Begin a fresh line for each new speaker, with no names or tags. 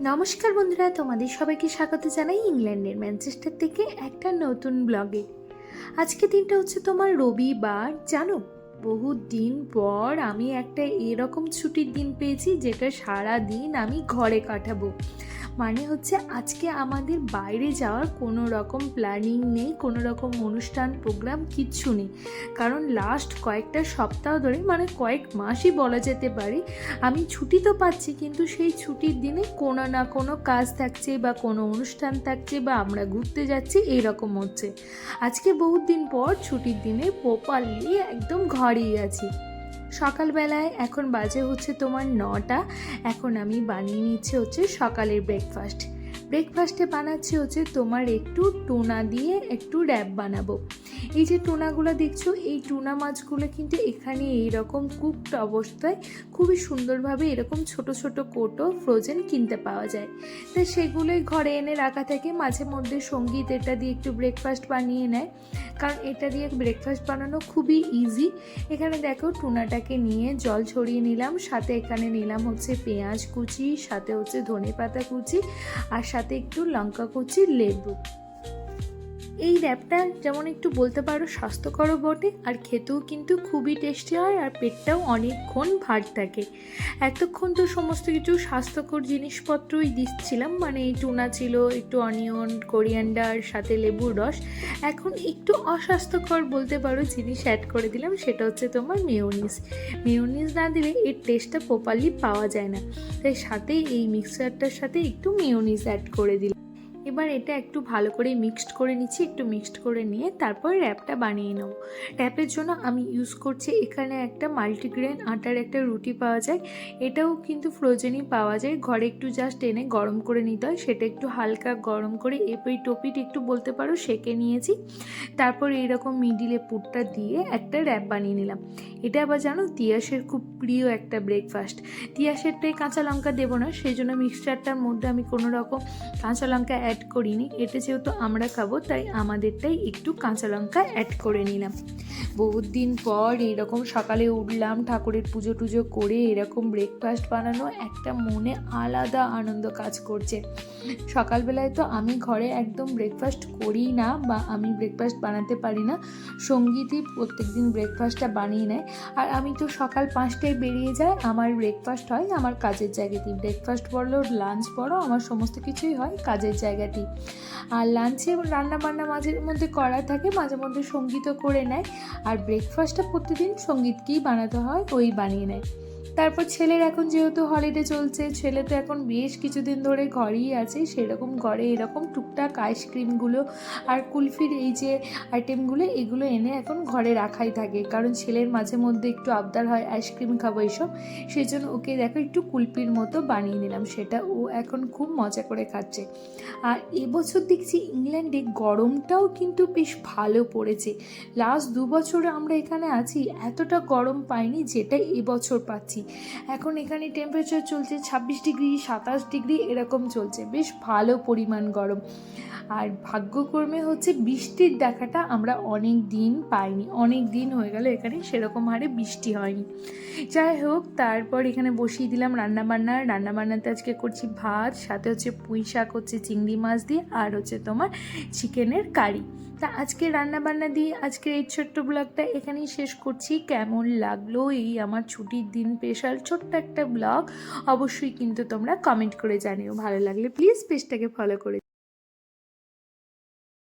নমস্কার বন্ধুরা, তোমাদের সবাইকে স্বাগত জানাই ইংল্যান্ডের ম্যানচেস্টার থেকে একটা নতুন ব্লগে। আজকে দিনটা হচ্ছে তোমার রবিবার, জানো? বহু দিন পর আমি একটা এরকম ছুটির দিন পেয়েছি, যেটা সারা দিন আমি ঘরে কাটাবো। মানে হচ্ছে আজকে আমাদের বাইরে যাওয়ার কোনো রকম প্ল্যানিং নেই, কোনো রকম অনুষ্ঠান প্রোগ্রাম কিচ্ছু নেই। কারণ লাস্ট কয়েকটা সপ্তাহ ধরে মানে কয়েক মাসই বলা যেতে পারে, আমি ছুটি তো পাচ্ছি, কিন্তু সেই ছুটির দিনে কোনো না কোনো কাজ থাকছে বা কোনো অনুষ্ঠান থাকছে বা আমরা ঘুরতে যাচ্ছি এইরকম হচ্ছে। আজকে বহুত দিন পর ছুটির দিনে প্রপারলি একদম ঘরেই আছি। সকালবেলায় এখন বাজে হচ্ছে তোমার নটা। এখন আমি বানিয়ে নিচ্ছে হচ্ছে সকালের ব্রেকফাস্ট ব্রেকফাস্টে বানাচ্ছি হচ্ছে তোমার একটু টোনা দিয়ে একটু র্যাপ বানাবো। এই যে টোনাগুলো দেখছ, এই টুনা মাছগুলো কিন্তু এখানে এইরকম কুকড অবস্থায় খুবই সুন্দরভাবে এরকম ছোট ছোট কোটো ফ্রোজেন কিনতে পাওয়া যায়। তাই সেগুলোই ঘরে এনে রাখা থাকে, মাঝে মধ্যে সংগীত এটা দিয়ে একটু ব্রেকফাস্ট বানিয়ে নেয়। কারণ এটা দিয়ে ব্রেকফাস্ট বানানো খুবই ইজি এখানে দেখো টুনাটাকে নিয়ে জল ছড়িয়ে নিলাম, সাথে এখানে নিলাম হচ্ছে পেঁয়াজ কুচি, সাথে হচ্ছে ধনে পাতা কুচি, আর সাথে একটু লঙ্কা কুচি লেবু। এই র্যাপটা যেমন একটু বলতে পারো স্বাস্থ্যকরও বটে, আর খেতেও কিন্তু খুবই টেস্টি হয়, আর পেটটাও অনেকক্ষণ ভার থাকে। এতক্ষণ তো সমস্ত কিছু স্বাস্থ্যকর জিনিসপত্রই দিচ্ছিলাম মানে টুনা ছিল, একটু অনিয়ন কোরিয়ান্ডার সাথে লেবুর রস। এখন একটু অস্বাস্থ্যকর বলতে পারো জিনিস অ্যাড করে দিলাম, সেটা হচ্ছে তোমার মেয়োনিজ মেয়োনিজ না দিলে এর টেস্টটা প্রপারলি পাওয়া যায় না। তাই সাথে এই মিক্সারটার সাথে একটু মেয়োনিজ অ্যাড করে দিলাম। এবার এটা একটু ভালো করে মিক্সড করে নিচ্ছি, একটু মিক্সড করে নিয়ে তারপর র্যাপটা বানিয়ে নেব। র্যাপের জন্য আমি ইউজ করছি এখানে একটা মাল্টিগ্রেন আটার একটা রুটি পাওয়া যায়। এটাও কিন্তু ফ্রোজেনই পাওয়া যায়। ঘরে একটু জাস্ট এনে গরম করে নিতে হয়। সেটা একটু হালকা গরম করে এপই টপিট একটু বলতে পারো, সেকে নিয়েছি। তারপর এইরকম মিডিলে পুরটা দিয়ে একটা র্যাপ বানিয়ে নিলাম। এটা আবার জানো, তিয়াসের খুব প্রিয় একটা ব্রেকফাস্ট তিয়াসেরটাই কাঁচা লঙ্কা দেবো না, সেই জন্য মিক্সচারটার মধ্যে আমি কোনো রকম কাঁচা লঙ্কা অ্যাড করিনি। এটা যেহেতু আমরা খাব, তাই আমাদেরটাই একটু কাঁচা লঙ্কা অ্যাড করে নিলাম। বহুত দিন পর এরকম সকালে উঠলাম, ঠাকুরের পুজো টুজো করে এরকম ব্রেকফাস্ট বানানো, একটা মনে আলাদা আনন্দ কাজ করছে। সকালবেলায় তো আমি ঘরে একদম ব্রেকফাস্ট করি না বা আমি ব্রেকফাস্ট বানাতে পারি না। সঙ্গীতই প্রত্যেক দিন ব্রেকফাস্টটা বানিয়ে নেয়। আর আমি তো সকাল পাঁচটায় বেরিয়ে যাই, আমার ব্রেকফাস্ট হয়, আমার কাজের জায়গাতেই ব্রেকফাস্ট বলো লাঞ্চ বলো, আমার সমস্ত কিছুই হয় কাজের জায়গাতেই আর লাঞ্চে রান্না বান্না মাঝে মধ্যে করা থাকে, মাঝে মধ্যে সঙ্গীতও করে নেয়। আর ব্রেকফাস্টটা প্রতিদিন সঙ্গীতকেই বানাতে হয়, ওই বানিয়ে নেয়। তারপর ছেলের এখন যেহেতু হলিডে চলছে, ছেলে তো এখন বেশ কিছুদিন ধরে ঘরেই আছে, সেরকম ঘরে এরকম টুকটাক আইসক্রিমগুলো আর কুলফির এই যে আইটেমগুলো এগুলো এনে এখন ঘরে রাখাই থাকে। কারণ ছেলের মাঝে মধ্যে একটু আবদার হয় আইসক্রিম খাব এইসব সেই জন্য ওকে দেখো একটু কুলফির মতো বানিয়ে নিলাম, সেটা ও এখন খুব মজা করে খাচ্ছে। আর এবছর দেখছি ইংল্যান্ডে গরমটাও কিন্তু বেশ ভালো পড়েছে। লাস্ট দু বছরে আমরা এখানে আছি, এতটা গরম পাইনি যেটা এবছর পাচ্ছি। এখন এখানে টেম্পারেচার চলছে ছাব্বিশ ডিগ্রি, সাতাশ ডিগ্রি, এরকম চলছে। বেশ ভালো পরিমাণ গরম। আর ভাগ্যক্রমে হচ্ছে বৃষ্টির দেখাটা আমরা অনেক দিন পাইনি। অনেক দিন হয়ে গেল এখানে সেরকম হারে বৃষ্টি হয়নি। যাই হোক, তারপর এখানে বসিয়ে দিলাম রান্নাবান্না। রান্নাবান্নাতে আজকে করছি ভাত, সাথে হচ্ছে পুঁই শাক, হচ্ছে চিংড়ি মাছ দিয়ে, আর হচ্ছে তোমার চিকেনের কারি। তা আজকে রান্নাবান্না দিয়ে আজকে এই ছোট্ট ব্লগটা এখানেই শেষ করছি। কেমন লাগল এই আমার ছুটির দিন স্পেশাল ছোট্ট একটা ব্লগ, অবশ্যই কিন্তু তোমরা কমেন্ট করে জানিও। ভালো লাগলে প্লিজ পেজটাকে ফলো করে